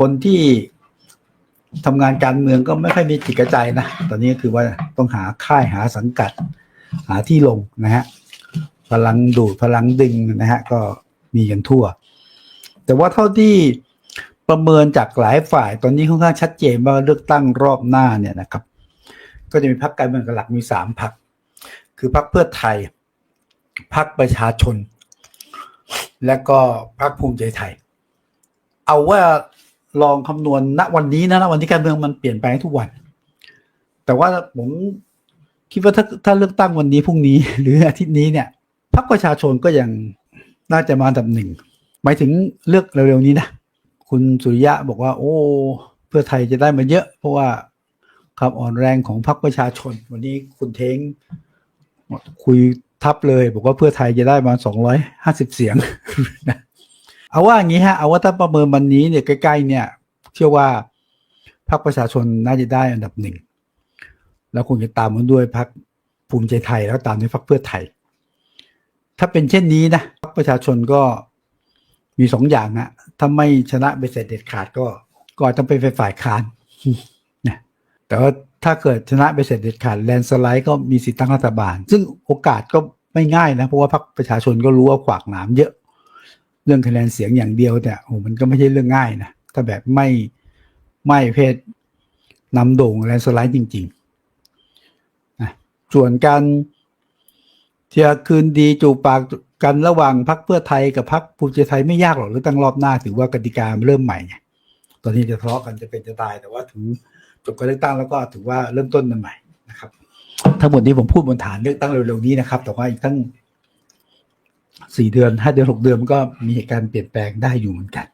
คนที่ทำงานการเมืองก็ไม่ค่อยมีจิตกระใจนะ ตอนนี้คือว่าต้องหาค่ายหาสังกัด หาที่ลงนะฮะ พลังดูดพลังดึงนะฮะ ก็มีกันทั่ว แต่ว่าเท่าที่ประเมินจากหลายฝ่าย ตอนนี้ค่อนข้างชัดเจนว่าเลือกตั้งรอบหน้าเนี่ยนะครับ ก็จะมีพรรคการเมืองหลักมีสามพรรค คือพรรคเพื่อไทย พรรคประชาชน และก็พรรคภูมิใจไทย เอาว่า ลองคำนวณณวันนี้นะณวันที่การเมืองมันเปลี่ยนแปลงทุกวัน แต่ว่าผมคิดว่าถ้าถ้าเลือกตั้งวันนี้พรุ่งนี้ หรืออาทิตย์นี้เนี่ยพรรคประชาชนก็ยังน่าจะมาอันดับหนึ่งหมายถึงเลือกเร็วๆนี้นะคุณสุริยะบอกว่า โอ้เพื่อไทยจะได้มาเยอะ เพราะว่าความอ่อนแรงของพรรคประชาชน วันนี้คุณเท้งคุยทับเลย บอกว่าเพื่อไทยจะได้มาสองร้อยห้าสิบเสียงนะ เอาว่าอย่างนี้ฮะ เอาว่าถ้าประเมินวันนี้เนี่ยใกล้ๆเนี่ยเชื่อว่าพรรคประชาชนน่าจะได้อันดับหนึ่ง แล้วคงจะตามมาด้วยพรรคภูมิใจไทยแล้วตามด้วยพรรคเพื่อไทย ถ้าเป็นเช่นนี้นะพรรคประชาชนก็มีสองอย่างนะถ้าไม่ชนะไปเสร็จเด็ดขาดก็ก็ต้องไปนฝ่ายค้านนะแต่ว่าถ้าเกิดชนะไปเสร็จเด็ดขาดแลนสไลด์ก็มีสิทธิ์ตั้งรัฐบาล ซึ่งโอกาสก็ไม่ง่ายนะ เพราะว่าพรรคประชาชนก็รู้ว่าขวากหนามเยอะ เรื่องคะแนนเสียงอย่างเดียวเนี่โอ้มันก็ไม่ใช่เรื่องง่ายนะถ้าแบบไม่ไม่เพศนำโด่งแลนสไลด์จริงๆนะส่วนการที่จะคืนดีจูปากกันระหว่างพรรคเพื่อไทยกับพรรคภูมิใจไทยไม่ยากหรอกหรือตั้งรอบหน้าถือว่ากติกาเริ่มใหม่ไงตอนนี้จะทะเลาะกันจะเป็นจะตายแต่ว่าถึงจบการเลือกตั้งแล้วก็ถือว่าเริ่มต้นมันใหม่นะครับ ทั้งหมดนี้ผมพูดบนฐานเลือกตั้งเร็วๆนี้นะครับ แต่ว่าอีกตั้ง สี่เดือนห้าเดือนหกเดือนมันก็มีการเปลี่ยนแปลงได้อยู่เหมือนกัน